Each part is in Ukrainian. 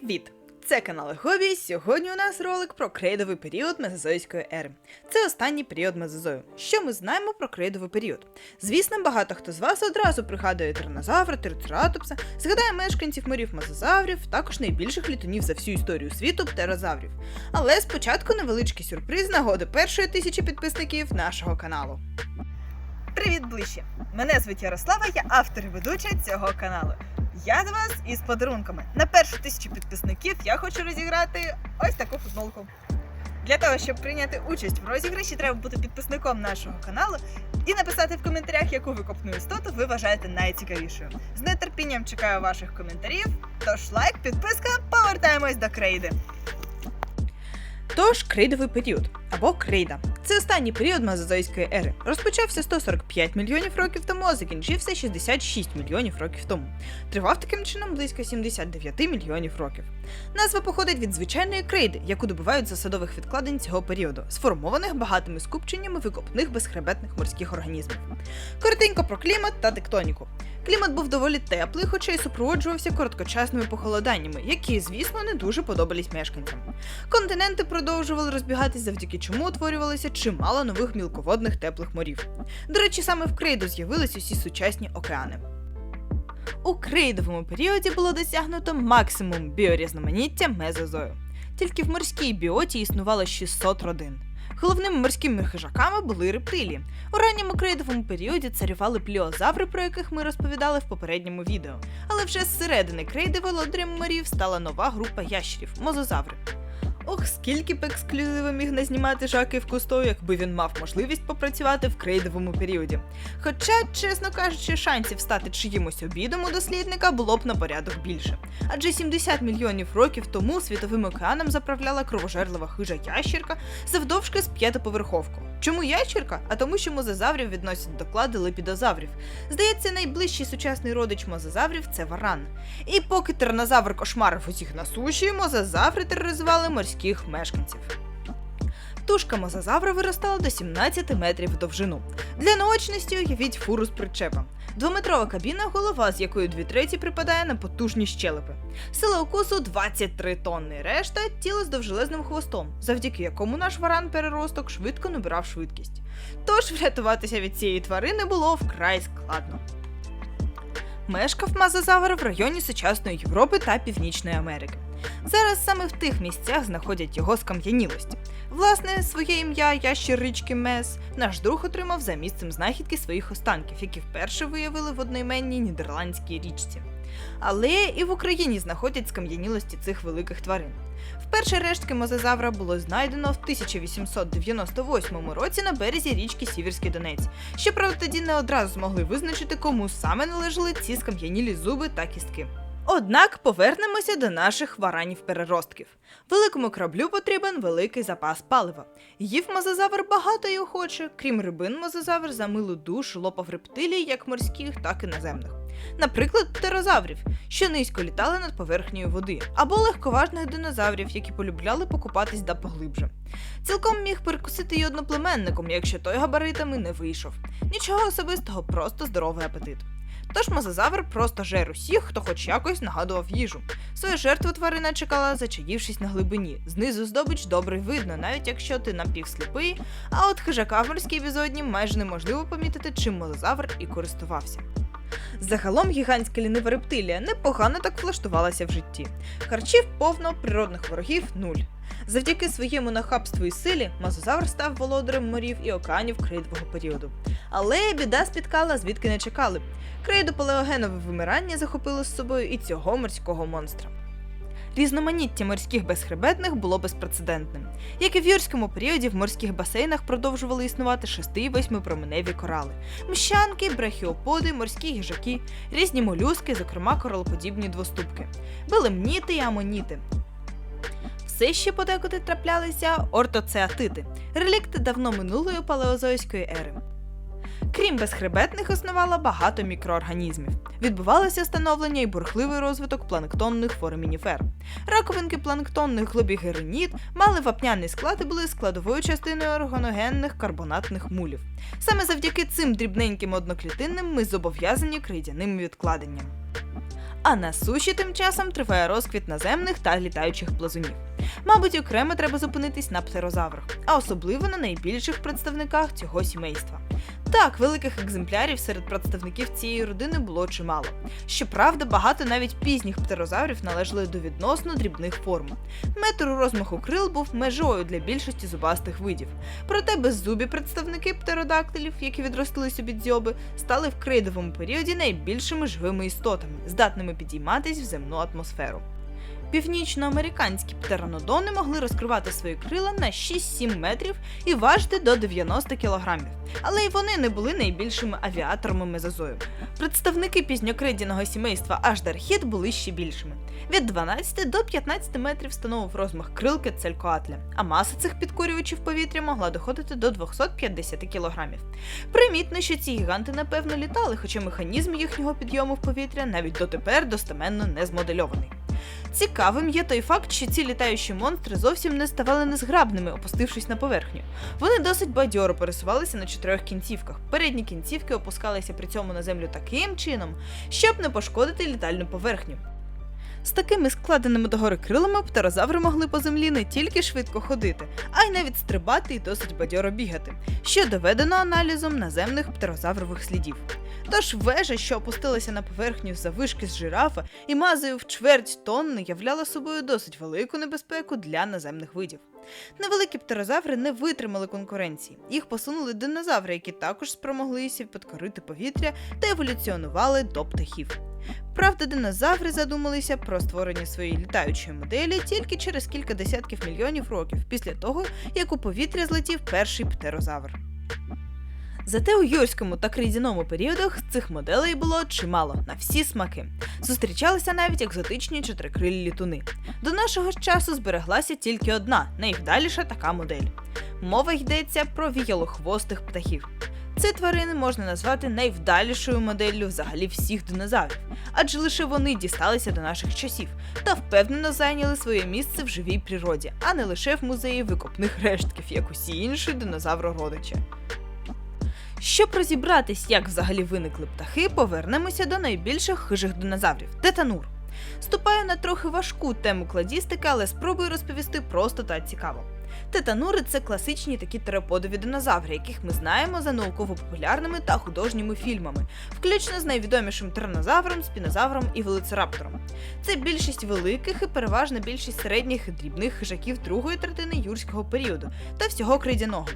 Привіт! Це канал Хобі. Сьогодні у нас ролик про крейдовий період Мезозойської ери. Це останній період Мезозою. Що ми знаємо про крейдовий період? Звісно, багато хто з вас одразу пригадує тиранозавра, трицератопса, згадає мешканців морів мезозаврів, також найбільших літунів за всю історію світу птерозаврів. Але спочатку невеличкий сюрприз нагоди першої тисячі підписників нашого каналу. Привіт ближче! Мене звуть Ярослава, я автор і ведуча цього каналу. Я до вас із подарунками. На першу тисячу підписників я хочу розіграти ось таку футболку. Для того, щоб прийняти участь в розіграші, треба бути підписником нашого каналу і написати в коментарях, яку викопну істоту ви вважаєте найцікавішою. З нетерпінням чекаю ваших коментарів. Тож лайк, підписка, повертаємось до крейди. Тож крейдовий період або крейда. Це останній період мезозойської ери. Розпочався 145 мільйонів років тому, а закінчився 66 мільйонів років тому. Тривав таким чином близько 79 мільйонів років. Назва походить від звичайної крейди, яку добувають з садових відкладень цього періоду, сформованих багатими скупченнями викопних безхребетних морських організмів. Коротенько про клімат та тектоніку. Клімат був доволі теплий, хоча й супроводжувався короткочасними похолоданнями, які, звісно, не дуже подобались мешканцям. Континенти продовжували розбігатись, завдяки чому утворювалося чимало нових мілководних теплих морів. До речі, саме в Крейду з'явились усі сучасні океани. У крейдовому періоді було досягнуто максимум біорізноманіття мезозою. Тільки в морській біоті існувало 600 родин. Головними морськими хижаками були рептилії. У ранньому крейдовому періоді царювали пліозаври, про яких ми розповідали в попередньому відео. Але вже з середини крейди володарем морів стала нова група ящерів мозозаври. Ох, скільки б ексклюзиви міг назнімати Жаків Кусто, якби він мав можливість попрацювати в крейдовому періоді. Хоча, чесно кажучи, шансів стати чиїмось обідом у дослідника було б на порядок більше. Адже 70 мільйонів років тому світовим океаном заправляла кровожерлива хижа ящірка завдовжки з п'ятиповерховку. Чому ящерка? А тому, що мозазаврів відносять до клади лепідозаврів. Здається, найближчий сучасний родич мозазаврів це варан. І поки тернозавр кошмарив усіх на суші, мозазаври тероризували морських мешканців. Тушка мозазавра виростала до 17 метрів в довжину. Для наочності уявіть фуру з причепом. Двометрова кабіна, голова з якої дві треті припадає на потужні щелепи. Сила укусу 23 тонни, решта тіло з довжелезним хвостом, завдяки якому наш варан переросток швидко набирав швидкість. Тож врятуватися від цієї тварини було вкрай складно. Мешкав мазозавр в районі сучасної Європи та Північної Америки. Зараз саме в тих місцях знаходять його скам'янілості. Власне, своє ім'я ящір річки Мес наш друг отримав за місцем знахідки своїх останків, які вперше виявили в одноіменній нідерландській річці. Але і в Україні знаходять скам'янілості цих великих тварин. Вперше рештки мозазавра було знайдено в 1898 році на березі річки Сіверський Донець. Щоправда, тоді не одразу змогли визначити, кому саме належали ці скам'янілі зуби та кістки. Однак повернемося до наших варанів-переростків. Великому кораблю потрібен великий запас палива. Їв мозазавр багато і охоче, крім рибин, мозазавр за милу душу лопав рептилій як морських, так і наземних. Наприклад, птерозаврів, що низько літали над поверхнею води, або легковажних динозаврів, які полюбляли покупатись да поглибше. Цілком міг перекусити й одноплеменником, якщо той габаритами не вийшов. Нічого особистого, просто здоровий апетит. Тож мозазавр просто жер усіх, хто хоч якось нагадував їжу. Свою жертву тварина чекала, зачаївшись на глибині. Знизу здобич добре видно, навіть якщо ти напівсліпий, а от хижака в морській безодні майже неможливо помітити, чим мозазавр і користувався. Загалом гігантська лінива рептилія непогано так влаштувалася в житті. Харчів повно, природних ворогів нуль. Завдяки своєму нахабству і силі мозазавр став володарем морів і океанів крейдового періоду. Але біда спіткала, звідки не чекали. Крейдопалеогенове вимирання захопило з собою і цього морського монстра. Різноманіття морських безхребетних було безпрецедентним. Як і в юрському періоді в морських басейнах продовжували існувати 6 і 8 променеві корали, мщанки, брахіоподи, морські їжаки, різні молюски, зокрема коралоподібні двоступки, белемніти і амоніти. Все ще подекуди траплялися ортоцеатити, релікти давно минулої палеозойської ери. Крім безхребетних, існувало багато мікроорганізмів. Відбувалося становлення і бурхливий розвиток планктонних форамініфер. Раковинки планктонних глобігероніт мали вапняний склад і були складовою частиною органогенних карбонатних мулів. Саме завдяки цим дрібненьким одноклітинним ми зобов'язані крейдяним відкладенням. А на суші тим часом триває розквіт наземних та літаючих плазунів. Мабуть, окремо треба зупинитись на птерозаврах, а особливо на найбільших представниках цього сімейства. Так, великих екземплярів серед представників цієї родини було чимало. Щоправда, багато навіть пізніх птерозаврів належали до відносно дрібних форм. Метр розмаху крил був межою для більшості зубастих видів. Проте беззубі представники птеродактилів, які відростилися від дзьоби, стали в крейдовому періоді найбільшими живими істотами, здатними підійматись в земну атмосферу. Північноамериканські птеранодони могли розкривати свої крила на 6-7 метрів і важити до 90 кілограмів. Але й вони не були найбільшими авіаторами мезозою. Представники пізньокридяного сімейства Аждархіт були ще більшими. Від 12 до 15 метрів становив розмах крил Кецалькоатля, а маса цих підкурювачів повітря могла доходити до 250 кілограмів. Примітно, що ці гіганти напевно літали, хоча механізм їхнього підйому в повітря навіть дотепер достеменно не змодельований. Цікавим є той факт, що ці літаючі монстри зовсім не ставали незграбними, опустившись на поверхню. Вони досить бадьоро пересувалися на чотирьох кінцівках. Передні кінцівки опускалися при цьому на землю таким чином, щоб не пошкодити літальну поверхню. З такими складеними догори крилами птерозаври могли по землі не тільки швидко ходити, а й навіть стрибати і досить бадьоро бігати, що доведено аналізом наземних птерозаврових слідів. Тож вежа, що опустилася на поверхню завишки з жирафа і мазою в чверть тонни, являла собою досить велику небезпеку для наземних видів. Невеликі птерозаври не витримали конкуренції. Їх посунули динозаври, які також спромоглися підкорити повітря та еволюціонували до птахів. Правда, динозаври задумалися про створення своєї літаючої моделі тільки через кілька десятків мільйонів років після того, як у повітря злетів перший птерозавр. Зате у юрському та крейдяному періодах цих моделей було чимало на всі смаки. Зустрічалися навіть екзотичні чотирикрилі літуни. До нашого часу збереглася тільки одна, найвдаліша така модель. Мова йдеться про віялохвостих птахів. Ці тварини можна назвати найвдалішою моделлю взагалі всіх динозаврів, адже лише вони дісталися до наших часів та впевнено зайняли своє місце в живій природі, а не лише в музеї викопних рештків, як усі інші динозаврородичі. Щоб розібратись, як взагалі виникли птахи, повернемося до найбільших хижих динозаврів тетанур. Ступаю на трохи важку тему кладістики, але спробую розповісти просто та цікаво. Тетанури це класичні такі тераподові динозаври, яких ми знаємо за науково-популярними та художніми фільмами, включно з найвідомішим тиранозавром, спінозавром і велицираптором. Це більшість великих і переважна більшість середніх і дрібних хижаків другої третини юрського періоду та всього крейдяного.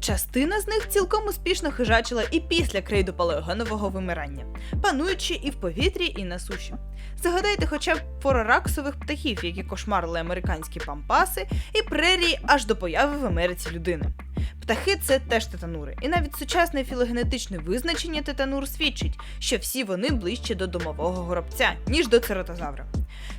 Частина з них цілком успішно хижачила і після крейду палеогенового вимирання, пануючи і в повітрі, і на суші. Згадайте хоча б форораксових птахів, які кошмарили американські пампаси і прерії аж до появи в Америці людини. Птахи це теж титанури, і навіть сучасне філогенетичне визначення титанур свідчить, що всі вони ближче до домового горобця, ніж до цератозавра.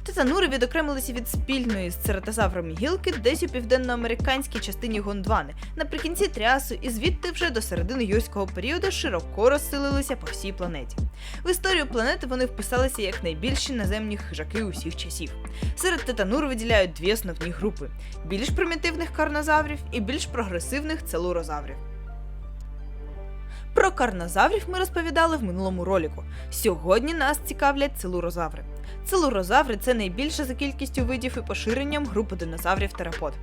Титанури відокремилися від спільної з цератозаврами гілки десь у південноамериканській частині Гондвани, наприкінці тріасу і звідти вже до середини юрського періоду широко розсилилися по всій планеті. В історію планети вони вписалися як найбільші наземні хижаки усіх часів. Серед титанур виділяють дві основні групи: більш примітивних карнозаврів і більш прогресивних целурозаврів. Про карнозаврів ми розповідали в минулому роліку. Сьогодні нас цікавлять целурозаври. Целурозаври це найбільша за кількістю видів і поширенням група динозаврів терапод.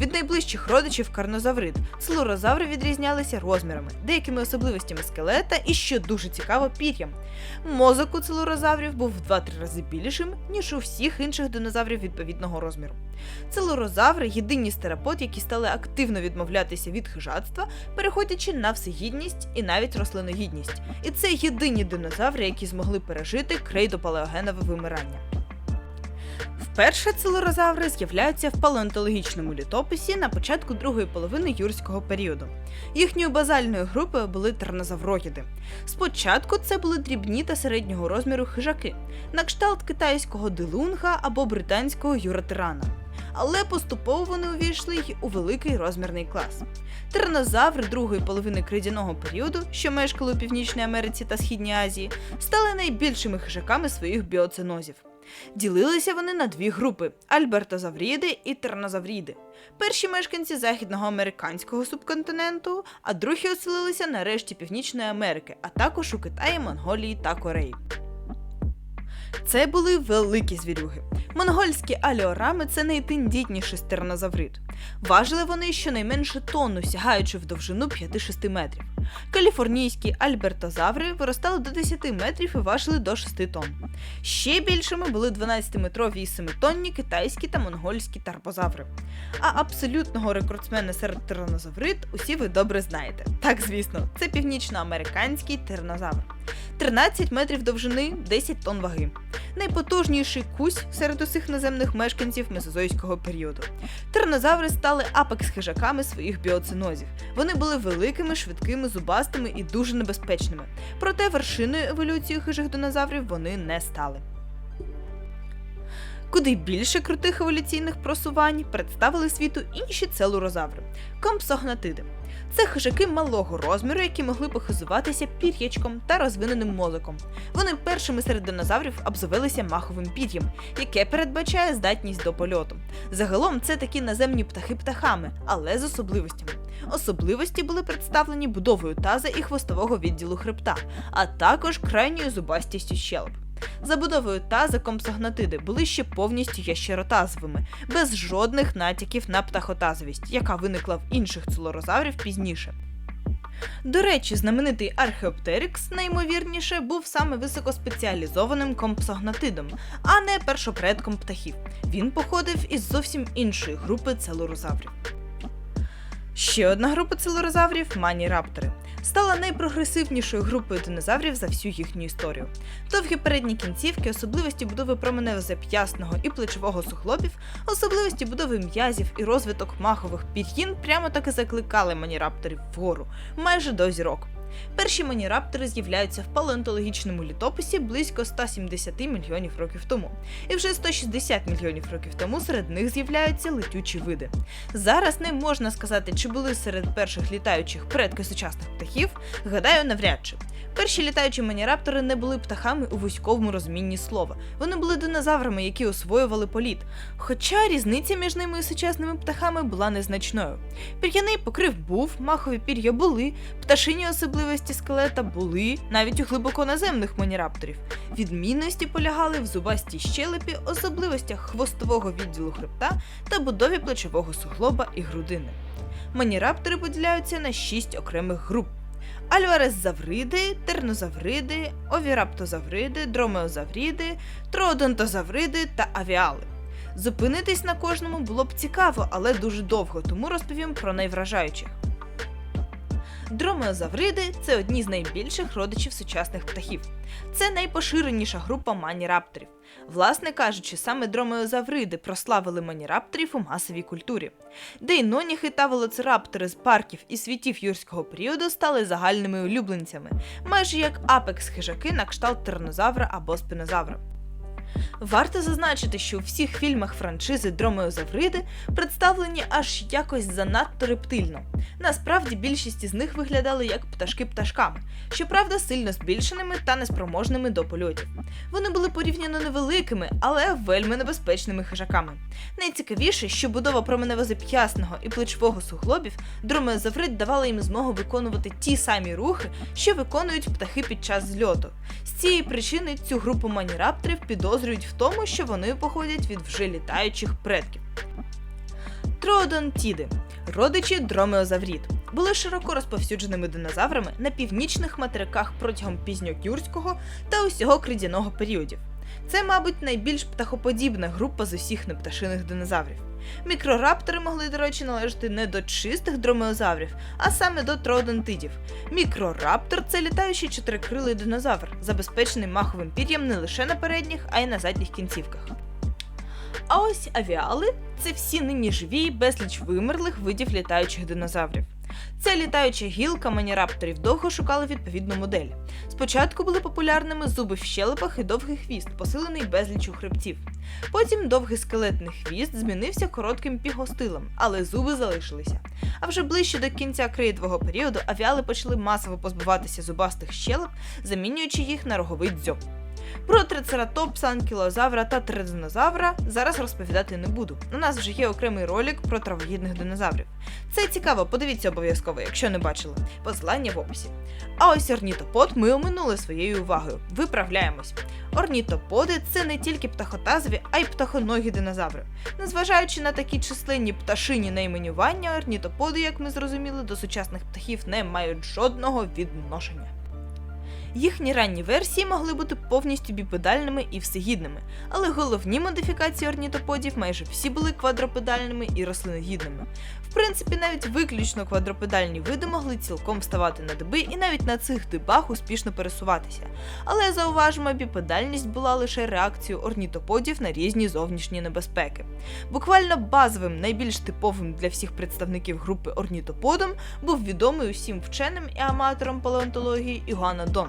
Від найближчих родичів карнозаврид целурозаври відрізнялися розмірами, деякими особливостями скелета і, що дуже цікаво, пір'ям. Мозок у целурозаврів був в 2-3 рази більшим, ніж у всіх інших динозаврів відповідного розміру. Целурозаври єдині з терапод, які стали активно відмовлятися від хижацтва, переходячи на всегідність і навіть рослиногідність. І це єдині динозаври, які змогли пережити крейдопалеогенове вимирання. Вперше целурозаври з'являються в палеонтологічному літописі на початку другої половини юрського періоду. Їхньою базальною групою були тернозавроїди. Спочатку це були дрібні та середнього розміру хижаки, на кшталт китайського дилунга або британського юратирана. Але поступово вони увійшли й у великий розмірний клас. Тиранозаври другої половини кридяного періоду, що мешкали у Північній Америці та Східній Азії, стали найбільшими хижаками своїх біоценозів. Ділилися вони на дві групи: альбертозавріди і тернозавріди. Перші мешканці західного американського субконтиненту, а другі оселилися на решті Північної Америки, а також у Китаї, Монголії та Кореї. Це були великі звірюги. Монгольські аліорами це найтендітніший стернозаврид. Важили вони щонайменше тонну, сягаючи в довжину 5-6 метрів. Каліфорнійські альбертозаври виростали до 10 метрів і важили до 6 тонн. Ще більшими були 12-метрові і 7-тонні китайські та монгольські тарбозаври. А абсолютного рекордсмена серед тиранозаврид усі ви добре знаєте. Так, звісно, це північноамериканський тиранозавр. 13 метрів довжини, 10 тонн ваги. Найпотужніший кусь серед усіх наземних мешканців мезозойського періоду. Тиранозаври стали апекс-хижаками своїх біоцинозів. Вони були великими, швидкими, зубастими і дуже небезпечними. Проте вершиною еволюції хижих динозаврів вони не стали. Куди більше крутих еволюційних просувань представили світу інші целурозаври компсогнатиди. Це хижаки малого розміру, які могли похизуватися пір'ячком та розвиненим мозоком. Вони першими серед динозаврів обзавелися маховим пір'ям, яке передбачає здатність до польоту. Загалом це такі наземні птахи птахами, але з особливостями. Особливості були представлені будовою таза і хвостового відділу хребта, а також крайньою зубастістю щелеп. Забудовою таза компсогнатиди були ще повністю ящеротазовими, без жодних натяків на птахотазовість, яка виникла в інших целорозаврів пізніше. До речі, знаменитий археоптерікс, найімовірніше, був саме високоспеціалізованим компсогнатидом, а не першопредком птахів. Він походив із зовсім іншої групи целорозаврів. Ще одна група цилурозаврів маніраптори. Стала найпрогресивнішою групою динозаврів за всю їхню історію. Довгі передні кінцівки, особливості будови променево-зап'ясного і плечового суглобів, особливості будови м'язів і розвиток махових пір'їн прямо таки закликали манірапторів вгору, майже до зірок. Перші маніраптори з'являються в палеонтологічному літописі близько 170 мільйонів років тому, і вже 160 мільйонів років тому серед них з'являються летючі види. Зараз не можна сказати, чи були серед перших літаючих предки сучасних птахів, гадаю, навряд чи. Перші літаючі маніраптори не були птахами у вузьковому розумінні слова. Вони були динозаврами, які освоювали політ. Хоча різниця між ними і сучасними птахами була незначною. Пір'яний покрив був, махові пір'я були, пташині особливості скелета були, навіть у глибоконаземних манірапторів. Відмінності полягали в зубастій щелепі, особливостях хвостового відділу хребта та будові плечового суглоба і грудини. Маніраптори поділяються на шість окремих груп. Альварезавриди, тернозавриди, овіраптозавриди, дромеозавриди, троодонтозавриди та авіали. Зупинитись на кожному було б цікаво, але дуже довго, тому розповім про найвражаючих. Дромеозавриди це одні з найбільших родичів сучасних птахів. Це найпоширеніша група манірапторів. Власне кажучи, саме дромеозавриди прославили манірапторів у масовій культурі. Дейноніхи та велоцираптори з парків і світів юрського періоду стали загальними улюбленцями, майже як апекс-хижаки на кшталт тиранозавра або спинозавра. Варто зазначити, що у всіх фільмах франшизи Дромеозавриди представлені аж якось занадто рептильно. Насправді більшість із них виглядали як пташки пташками, щоправда, сильно збільшеними та неспроможними до польотів. Вони були порівняно невеликими, але вельми небезпечними хижаками. Найцікавіше, що будова променево-зап'ясного і плечового суглобів дромеозаврид давала їм змогу виконувати ті самі рухи, що виконують птахи під час зльоту. З цієї причини цю групу манірапторів підозрюють в тому, що вони походять від вже літаючих предків. Троодонтіди родичі дромеозаврід, були широко розповсюдженими динозаврами на північних материках протягом пізньокюрського та усього кридяного періодів. Це, мабуть, найбільш птахоподібна група з усіх непташиних динозаврів. Мікрораптори могли, до речі, належати не до чистих дромеозаврів, а саме до троодонтидів. Мікрораптор це літаючий чотирикрилий динозавр, забезпечений маховим пір'ям не лише на передніх, а й на задніх кінцівках. А ось авіали це всі нині живі безліч вимерлих видів літаючих динозаврів. Ця літаюча гілка манірапторів довго шукала відповідну модель. Спочатку були популярними зуби в щелепах і довгий хвіст, посилений безлічу хребтів. Потім довгий скелетний хвіст змінився коротким пігостилем, але зуби залишилися. А вже ближче до кінця креїдового періоду авіали почали масово позбуватися зубастих щелеп, замінюючи їх на роговий дзьоб. Про трицератопса, анкілозавра та тризонозавра зараз розповідати не буду. У нас вже є окремий ролик про травоїдних динозаврів. Це цікаво, подивіться обов'язково, якщо не бачили. Посилання в описі. А ось орнітопод ми оминули своєю увагою. Виправляємось. Орнітоподи це не тільки птахотазові, а й птахоногі динозаври. Незважаючи на такі численні пташині найменювання, орнітоподи, як ми зрозуміли, до сучасних птахів не мають жодного відношення. Їхні ранні версії могли бути повністю біпедальними і всегідними, але головні модифікації орнітоподів майже всі були квадропедальними і рослиногідними. В принципі, навіть виключно квадропедальні види могли цілком вставати на диби і навіть на цих дибах успішно пересуватися. Але зауважимо, біпедальність була лише реакцією орнітоподів на різні зовнішні небезпеки. Буквально базовим, найбільш типовим для всіх представників групи орнітоподом був відомий усім вченим і аматорам палеонтології Ігуанодон.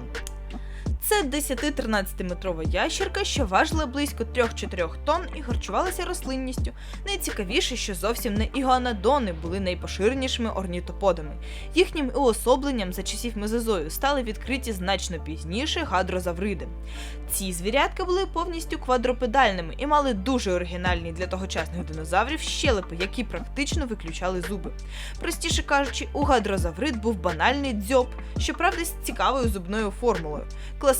Це 10-13 метрова ящерка, що важила близько 3-4 тонн і харчувалася рослинністю. Найцікавіше, що зовсім не ігуанодони були найпоширенішими орнітоподами. Їхнім уособленням за часів мезозою стали відкриті значно пізніше гадрозавриди. Ці звірятка були повністю квадропедальними і мали дуже оригінальні для тогочасних динозаврів щелепи, які практично виключали зуби. Простіше кажучи, у гадрозаврид був банальний дзьоб, щоправда, з цікавою зубною формулою.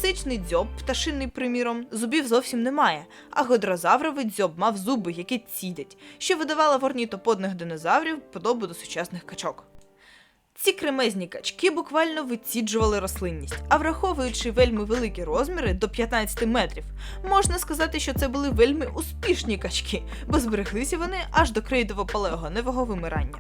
Класичний дзьоб, пташинний, приміром, зубів зовсім немає, а годрозавровий дзьоб мав зуби, які цідять, що видавала в орнітоподних динозаврів подобу до сучасних качок. Ці кремезні качки буквально виціджували рослинність, а враховуючи вельми великі розміри до 15 метрів, можна сказати, що це були вельми успішні качки, бо збереглися вони аж до крейдово-палеогоневого вимирання.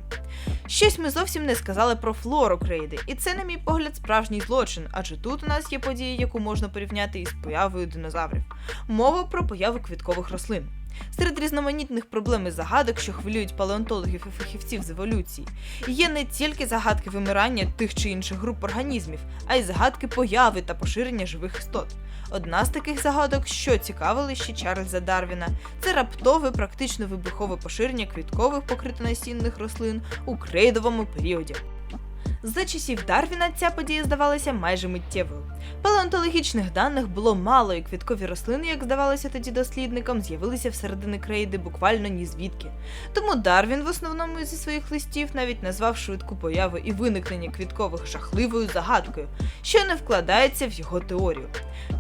Щось ми зовсім не сказали про флору крейди, і це, на мій погляд, справжній злочин, адже тут у нас є події, яку можна порівняти із появою динозаврів. Мова про появу квіткових рослин. Серед різноманітних проблем і загадок, що хвилюють палеонтологів і фахівців з еволюції, є не тільки загадки вимирання тих чи інших груп організмів, а й загадки появи та поширення живих істот. Одна з таких загадок, що цікавили ще Чарльза Дарвіна, це раптове практично вибухове поширення квіткових покритонасінних рослин у крейдовому періоді. За часів Дарвіна ця подія здавалася майже миттєвою. Палеонтологічних даних було мало, і квіткові рослини, як здавалося тоді дослідникам, з'явилися всередини крейди буквально ні звідки. Тому Дарвін в основному зі своїх листів навіть назвав швидку появу і виникнення квіткових жахливою загадкою, що не вкладається в його теорію.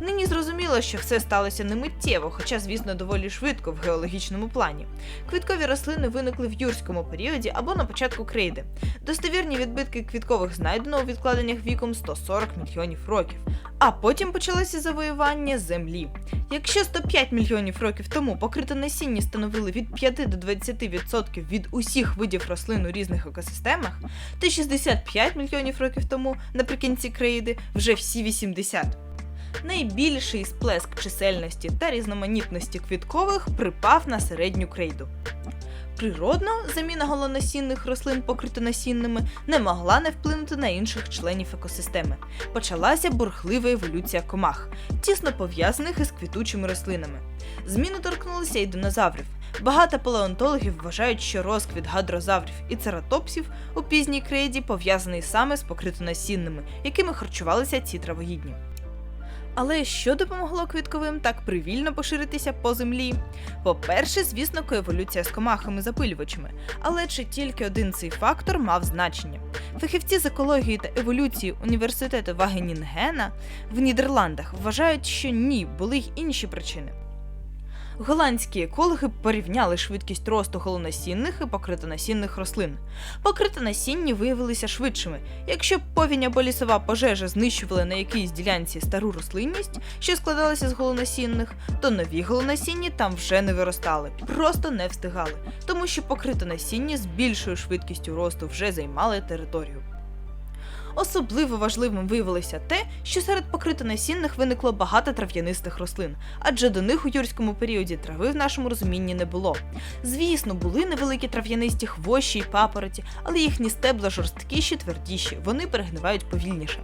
Нині зрозуміло, що все сталося не миттєво, хоча, звісно, доволі швидко в геологічному плані. Квіткові рослини виникли в юрському періоді або на початку крейди. Достовірні відбитки квіткових знайдено у відкладеннях віком 140 мільйонів років. А потім почалося завоювання землі. Якщо 105 мільйонів років тому покрите насіння становили від 5 до 20% від усіх видів рослин у різних екосистемах, то 65 мільйонів років тому, наприкінці крейди, вже всі 80. Найбільший сплеск чисельності та різноманітності квіткових припав на середню крейду. Природно, заміна голонасінних рослин покритонасінними не могла не вплинути на інших членів екосистеми. Почалася бурхлива еволюція комах, тісно пов'язаних із квітучими рослинами. Зміни торкнулися і динозаврів. Багато палеонтологів вважають, що розквіт гадрозаврів і цератопсів у пізній крейді пов'язаний саме з покритонасінними, якими харчувалися ці травоїдні. Але що допомогло квітковим так привільно поширитися по землі? По-перше, звісно, коеволюція з комахами-запилювачами, але чи тільки один цей фактор мав значення? Фахівці з екології та еволюції університету Вагенінгена в Нідерландах вважають, що ні, були й інші причини. Голландські екологи порівняли швидкість росту голонасінних і покритонасінних рослин. Покритонасінні виявилися швидшими. Якщо повінь або лісова пожежа знищували на якійсь ділянці стару рослинність, що складалася з голонасінних, то нові голонасінні там вже не виростали, просто не встигали, тому що покритонасінні з більшою швидкістю росту вже займали територію. Особливо важливим виявилося те, що серед покритонасінних виникло багато трав'янистих рослин, адже до них у юрському періоді трави в нашому розумінні не було. Звісно, були невеликі трав'янисті хвощі й папороті, але їхні стебла жорсткіші, твердіші, вони перегнивають повільніше.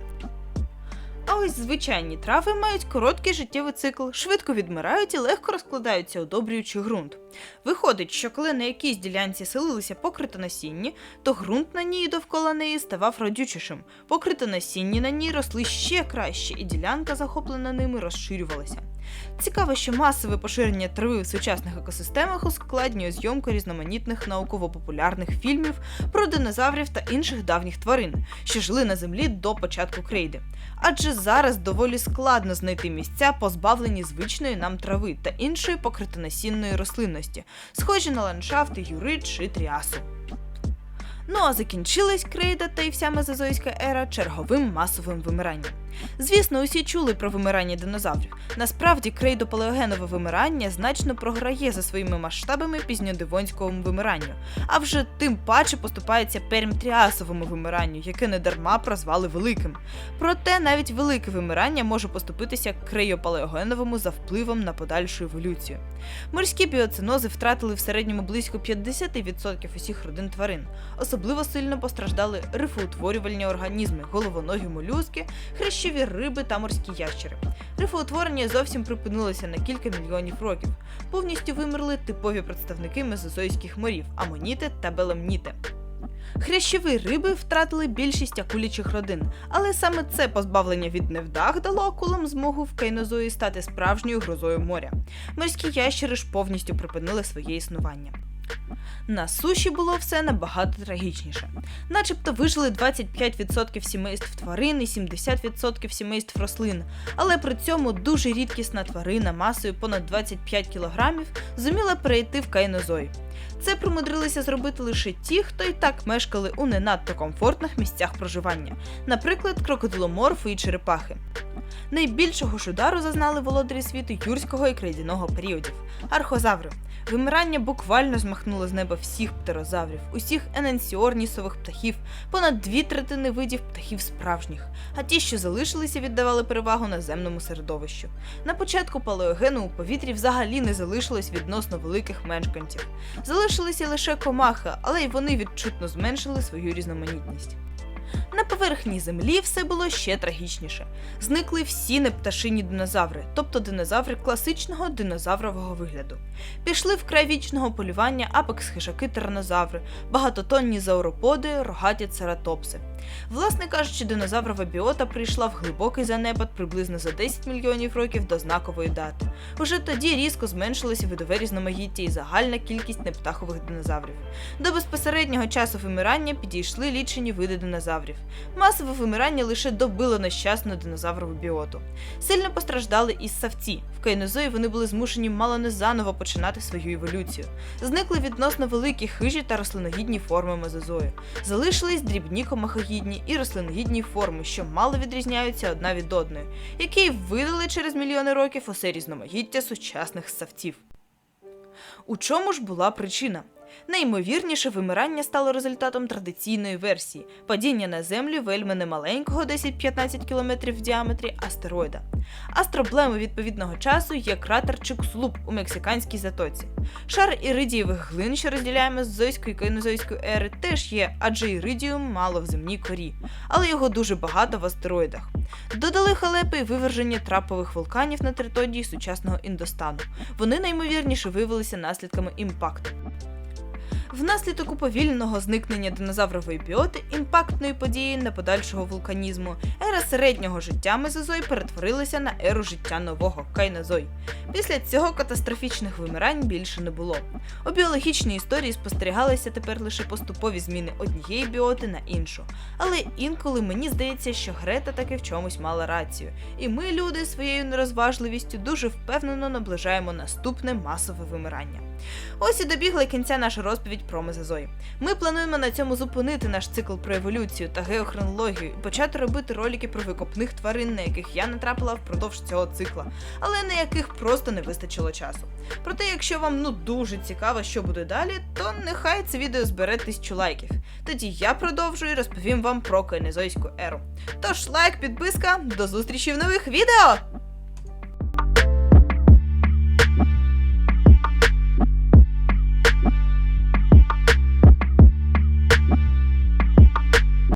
А ось звичайні трави мають короткий життєвий цикл, швидко відмирають і легко розкладаються, одобрюючи ґрунт. Виходить, що коли на якійсь ділянці селилися покритонасінні, то ґрунт на ній довкола неї ставав родючішим. Покритонасінні на ній росли ще краще, і ділянка, захоплена ними, розширювалася. Цікаво, що масове поширення трави в сучасних екосистемах ускладнює зйомку різноманітних науково-популярних фільмів про динозаврів та інших давніх тварин, що жили на землі до початку крейди. Адже зараз доволі складно знайти місця, позбавлені звичної нам трави та іншої покритонасінної рослинності, схожі на ландшафти Юри чи Тріасу. Ну а закінчилась крейда та й вся мезозойська ера черговим масовим вимиранням. Звісно, усі чули про вимирання динозаврів. Насправді, крейдопалеогенове вимирання значно програє за своїми масштабами пізньодивонському вимиранню, а вже тим паче поступається пермтріасовому вимиранню, яке недарма прозвали великим. Проте навіть велике вимирання може поступитися крейопалеогеновому за впливом на подальшу еволюцію. Морські біоцинози втратили в середньому близько 50% усіх родин тварин. Особливо сильно постраждали рифоутворювальні організми, головоногі молюски, хрящові риби та морські ящери. Рифоутворення зовсім припинилося на кілька мільйонів років. Повністю вимерли типові представники мезозойських морів амоніти та белемніти. Хрящові риби втратили більшість акулічих родин, але саме це позбавлення від невдах дало акулам змогу в кайнозої стати справжньою грозою моря. Морські ящери ж повністю припинили своє існування. На суші було все набагато трагічніше. Начебто вижили 25% сімейств тварин і 70% сімейств рослин, але при цьому дуже рідкісна тварина масою понад 25 кг зуміла перейти в кайнозой. Це примудрилися зробити лише ті, хто і так мешкали у не надто комфортних місцях проживання, наприклад, крокодиломорфи і черепахи. Найбільшого ж удару зазнали володарі світу юрського і крейдяного періодів архозаври. Вимирання буквально змахнуло з неба всіх птерозаврів, усіх ененсіорнісових птахів, понад дві третини видів птахів справжніх, а ті, що залишилися, віддавали перевагу наземному середовищу. На початку палеогену у повітрі взагалі не залишилось відносно великих мешканців. Залишилися лише комахи, але й вони відчутно зменшили свою різноманітність. На поверхні землі все було ще трагічніше. Зникли всі непташині динозаври, тобто динозаври класичного динозаврового вигляду. Пішли в край вічного полювання апекс хижаки тиранозаври, багатотонні зауроподи, рогаті цератопси. Власне кажучи, динозаврова біота прийшла в глибокий занепад приблизно за 10 мільйонів років до знакової дати. Уже тоді різко зменшилося видове різноманіття і загальна кількість нептахових динозаврів. До безпосереднього часу вимирання підійшли лічені види динозаврів. Масове вимирання лише добило нещасну динозаврову біоту. Сильно постраждали і ссавці. В кайнозої вони були змушені мало не заново починати свою еволюцію. Зникли відносно великі хижі та рослиногідні форми мезозою. Залишились дрібні комахогідні і рослиногідні форми, що мало відрізняються одна від одної, які видали через мільйони років усе різноманіття сучасних ссавців. У чому ж була причина? Найімовірніше вимирання стало результатом традиційної версії падіння на землю вельми немаленького 10-15 км в діаметрі астероїда. Астроблемою відповідного часу є кратер Чукслуп у мексиканській затоці. Шар іридієвих глин, що розділяє мезозойську і кайнозойську ери, теж є, адже іридіум мало в земній корі, але його дуже багато в астероїдах. Додали халепи і виверження трапових вулканів на території сучасного Індостану. Вони наймовірніше виявилися наслідками імпакту. Внаслідок уповільненого зникнення динозаврової біоти, імпактної події на подальшого вулканізму, ера середнього життя мезозой перетворилася на еру життя нового кайнозой. Після цього катастрофічних вимирань більше не було. У біологічній історії спостерігалися тепер лише поступові зміни однієї біоти на іншу. Але інколи мені здається, що Грета таки в чомусь мала рацію, і ми, люди, своєю нерозважливістю дуже впевнено наближаємо наступне масове вимирання. Ось і добігла кінця наша розповідь про мезозой. Ми плануємо на цьому зупинити наш цикл про еволюцію та геохронологію і почати робити ролики про викопних тварин, на яких я натрапила впродовж цього цикла, але на яких просто не вистачило часу. Проте, якщо вам ну дуже цікаво, що буде далі, то нехай це відео збере тисячу лайків. Тоді я продовжую і розповім вам про кайнезойську еру. Тож лайк, підписка, до зустрічі в нових відео!